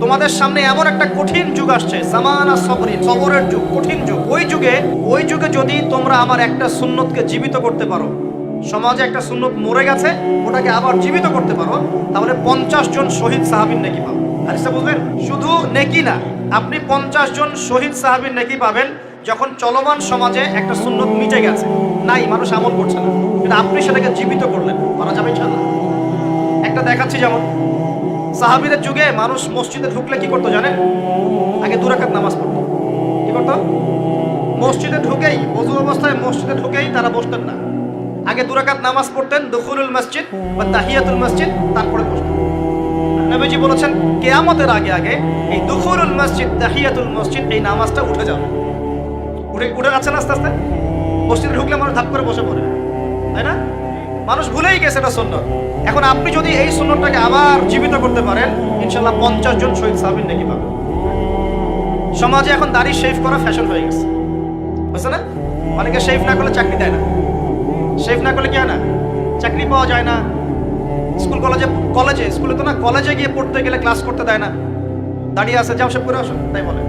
তোমাদের সামনে এমন একটা কঠিন যুগ আসছে, জামানা সবরি সবরের যুগ, কঠিন যুগ। ওই যুগে ওই যুগে যদি তোমরা আমার একটা সুন্নতকে জীবিত করতে পারো, সমাজে একটা সুন্নত মরে গেছে, ওটাকে আবার জীবিত করতে পারো, তাহলে পঞ্চাশ জন শহীদ সাহাবিন নেকি পাবেন আরিসা বুঝলেন? শুধু নেকি না, আপনি পঞ্চাশ জন শহীদ সাহাবিন নেকি পাবেন যখন চলমান সমাজে একটা সুন্নত মিটে গেছে। নাই, মানুষ আমল করছে না। কিন্তু আপনি সেটাকে জীবিত করলেন। মারা যাবে ইনশাআল্লাহ। একটা দেখাচ্ছি যেমন সাহাবিদের যুগে মানুষ মসজিদে ঢুকলে কি করতো জানেন? আগে দুরাকাত নামাজ পড়তো। কি করতো? মসজিদে ঢুকেই, অজু অবস্থায় মসজিদে ঢুকেই তারা বসতেন না। আগে দুরাকাত নামাজ পড়তেন দুখুলুল মসজিদ বা তাহিয়াতুল মসজিদ, তারপরে বসতেন। নবীজি বলেছেন, কেয়ামতের আগে আগে এই দুখুলুল মসজিদ, তাহিয়াতুল মসজিদ, এই নামাজটা উঠে যাবে। উঠে উঠে যাচ্ছে না আস্তে আস্তে? মসজিদে ঢুকলে মানুষ ধাপ করে বসে পড়ে। তাই না? মানুষ ভুলেই গেছে এটা সুন্নত। এখন আপনি যদি এই সুন্নতটাকে আবার জীবিত করতে পারেন ইনশাল্লাহ পঞ্চাশ জন শহীদ সাহাবিন নাকি পাবেন। সমাজে এখন দাড়ি শেভ করা ফ্যাশন হয়ে গেছে। বুঝছে না? অনেকে শেভ না করলে চাকরি দেয় না। শেভ না করলে কি হয় না? চাকরি পাওয়া যায় না। স্কুল কলেজে কলেজে, স্কুলে তো না, কলেজে গিয়ে পড়তে গেলে ক্লাস করতে দেয় না। দাঁড়িয়ে আছে, যাও সব করে আসো তাই বলে।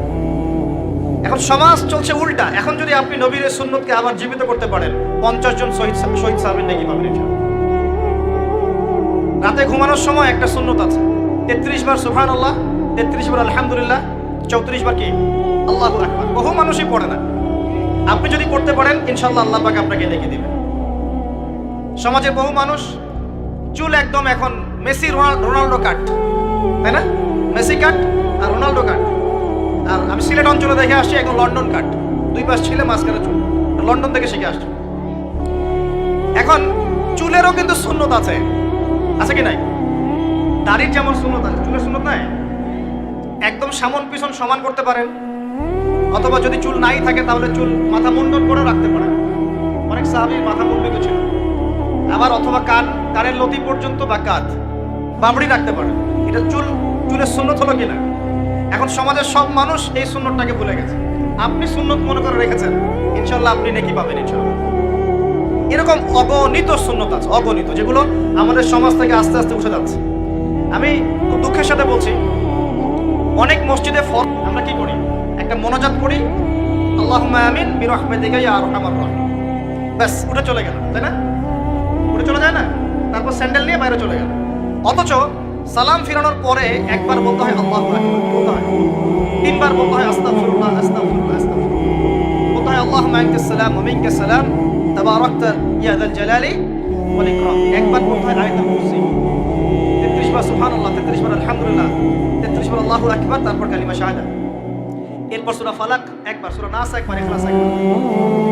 এখন সমাজ চলছে উল্টা। এখন যদি আপনি নবীর সুন্নতকে আবার জীবিত করতে পারেন, পঞ্চাশ জন শহীদ শহীদ সাহাবিন নাকি পাবেন ইনশাআল্লাহ। রাতে ঘুমানোর সময় একটা সুন্নত আছে। তেত্রিশ বার সুহান আল্লাহ তেত্রিশ বার আলহামদুলিল্লাহ, চৌত্রিশ বার কি? আল্লাহ বহু মানুষই পড়ে না। আপনি যদি পড়তে পারেন ইনশাল্লাহ আল্লাহ পাক আপনাকে ডেকে দিবেন সমাজের বহু মানুষ, চুল একদম এখন মেসি রোনাল- রোনাল্ডো কাট। তাই না? মেসি কাট আর রোনাল্ডো কাট। আর আমি সিলেট অঞ্চলে দেখে আসছি একদম লন্ডন কাট দুই পাশ ছিলে মাঝখানে চুল। লন্ডন থেকে শিখে আসছি। এখন, চুলেরও কিন্তু সুন্নত আছে। আছে কি নাই? দাড়ির যেমন সুন্নত আছে, চুলের সুন্নত নাই? একদম সামন পিছন সমান করতে পারেন। অথবা যদি চুল নাই থাকে, তাহলে চুল মাথা মুন্ডন করে রাখতে পারেন। অনেক সাহাবি মাথা মুন্ডিত ছিল আবার অথবা কান, কানের লতি পর্যন্ত বা কাঁধ বাবড়ি রাখতে পারেন। এটা চুল, চুলের সুন্নত হলো কিনা এখন সমাজের সব মানুষ এই সুন্নতটাকে ভুলে গেছে। আপনি সুন্নত মনে করে রেখেছেন। ইনশাল্লাহ আপনি নাকি পাবেন ইনশাল্লাহ এরকম অগণিত শূন্যতা আছে, অগণিত, যেগুলো আমাদের সমাজ থেকে আস্তে আস্তে উঠে যাচ্ছে। আমি দুঃখের সাথে বলছি, অনেক মসজিদে ফর আমরা কি করি? একটা মনোজাত করি আল্লাহ মায়ামিন আমিন বিরহমেদিকে আর আমার ব্যাস, উঠে চলে গেল তাই না? উঠে চলে যায় না? তারপর স্যান্ডেল নিয়ে বাইরে চলে গেল অথচ সালাম ফিরানোর পরে একবার বলতে হয় আল্লাহ বলতে হয় তিনবার বলতে হয় আস্তাগফিরুল্লাহ আস্তাগফিরুল্লাহ আস্তাগফিরুল্লাহ বলতে হয় আল্লাহ মাইনকে সালাম ওমিনকে সালাম তাবারাকতা ইয়া যাল জালালি ওয়াল ইকরাম একবার বলতে হয় আয়াতুল কুরসি 33 বার সুবহানাল্লাহ 33 বার আলহামদুলিল্লাহ 33 বার আল্লাহু আকবার তারপর কালিমা শাহাদা এরপর সূরা ফালাক একবার সূরা নাস একবার ইখলাস একবার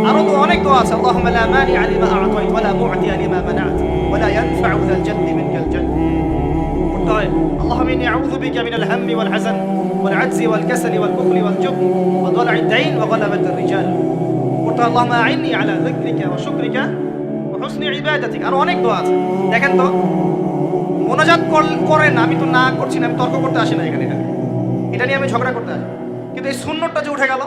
আরো তো অনেক দোয়া আছে আল্লাহুম্মা লা মানি লিমা আ'তাইত ওয়া লা মু'তি লিমা মানা'ত ওয়া লা ইয়ানফা'ু যাল জাদ্দি মিনকাল জাদ্দ ওয়াল কাসালি ওয়াল বুখলি ওয়াল জুবন ওয়া দালা'id দাইন ওয়া গালাবাতির রিজাল পড়তে হয় আল্লাহুম্মা আ'ইন্নি আলা যিকরিকা ওয়া শুকরিকা ওয়া হুসনি ইবাদাতিক আর অনেক দোয়া আছে। দেখেন তো, মোনাজাত কর- করেন আমি তো না করছি না, আমি তর্ক করতে আসি না এখানে। এটা এটা নিয়ে আমি ঝগড়া করতে আসি। কিন্তু এই সুন্নতটা যে উঠে গেল,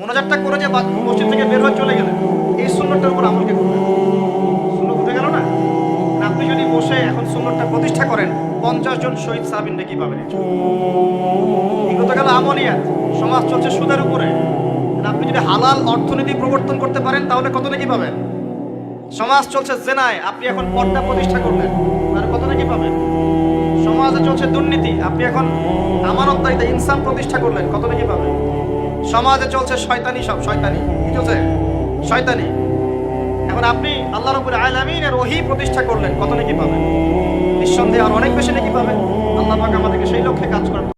মোনাজাতটা করে যে মসজিদ থেকে বের হয়ে চলে গেলেন, এই সুন্নতটার উপর আমলকে করবেন পঞ্চাশ জন শহীদ সাবিন কি পাবেন এগুলো তো গেল সমাজ চলছে সুদের উপরে। আপনি যদি হালাল অর্থনীতি প্রবর্তন করতে পারেন, তাহলে কত নাকি পাবেন সমাজ চলছে জেনায়, আপনি এখন পর্দা প্রতিষ্ঠা করলেন, তাহলে কত নাকি পাবেন সমাজে চলছে দুর্নীতি, আপনি এখন আমানতদারিতা ইনসান প্রতিষ্ঠা করলেন কত নাকি পাবেন সমাজে চলছে শয়তানি সব, শয়তানি, কি চলছে? শয়তানি। এখন আপনি আল্লাহ রবুল আলামিনের ওহি প্রতিষ্ঠা করলেন কত নাকি পাবেন নিঃসন্দেহে আর অনেক বেশি নাকি পাবেন। আল্লাহ আমাদেরকে সেই লক্ষ্যে কাজ করেন